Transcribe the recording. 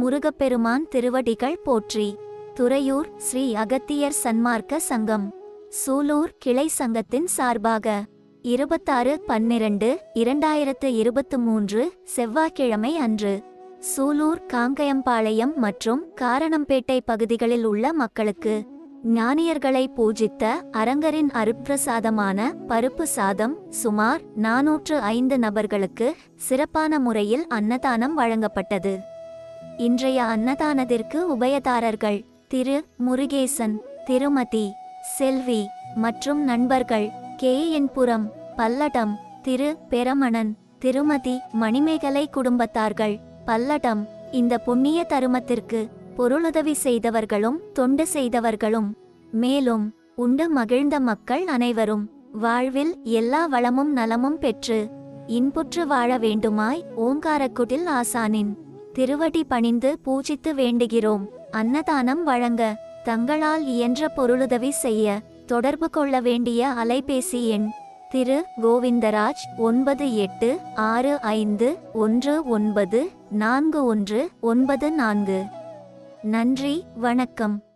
முருகப்பெருமான் திருவடிகள் போற்றி. துறையூர் ஸ்ரீ அகத்தியர் சன்மார்க்க சங்கம். சூலூர் கிளை சங்கத்தின் சார்பாக இருபத்தாறு பன்னிரண்டு இரண்டாயிரத்து இருபத்து மூன்று செவ்வாய்க்கிழமை அன்று சூலூர் காங்கயம்பாளையம் மற்றும் காரணம்பேட்டை பகுதிகளில் உள்ள மக்களுக்கு ஞானியர்களை பூஜித்த அரங்கரின் அருப்பிரசாதமான பருப்பு சாதம் சுமார் நாநூற்று ஐந்து நபர்களுக்கு சிறப்பான முறையில் அன்னதானம் வழங்கப்பட்டது. இன்றைய அன்னதானத்திற்கு உபயதாரர்கள் திரு. முருகேசன் திருமதி செல்வி மற்றும் நண்பர்கள் கே. என் புறம் பல்லடம் திரு. பெரமணன் திருமதி மணிமேகலை குடும்பத்தார்கள். பல்லடம் இந்த புண்ணிய தருமத்திற்கு பொருளுதவி செய்தவர்களும் தொண்டு செய்தவர்களும். மேலும் உண்டு மகிழ்ந்த மக்கள் அனைவரும் வாழ்வில் எல்லா வளமும் நலமும் பெற்று இன்புற்று வாழ வேண்டுமாய் ஓங்காரக்குடில் ஆசானின் திருவடி பணிந்து பூஜித்து வேண்டுகிறோம். அன்னதானம் வழங்க தங்களால் இயன்ற பொருளுதவி செய்ய தொடர்பு கொள்ள வேண்டிய அலைபேசி எண் திரு கோவிந்தராஜ் ஒன்பது எட்டு ஆறு ஐந்து ஒன்று ஒன்பது நான்கு ஒன்று ஒன்பது நான்கு. நன்றி வணக்கம்.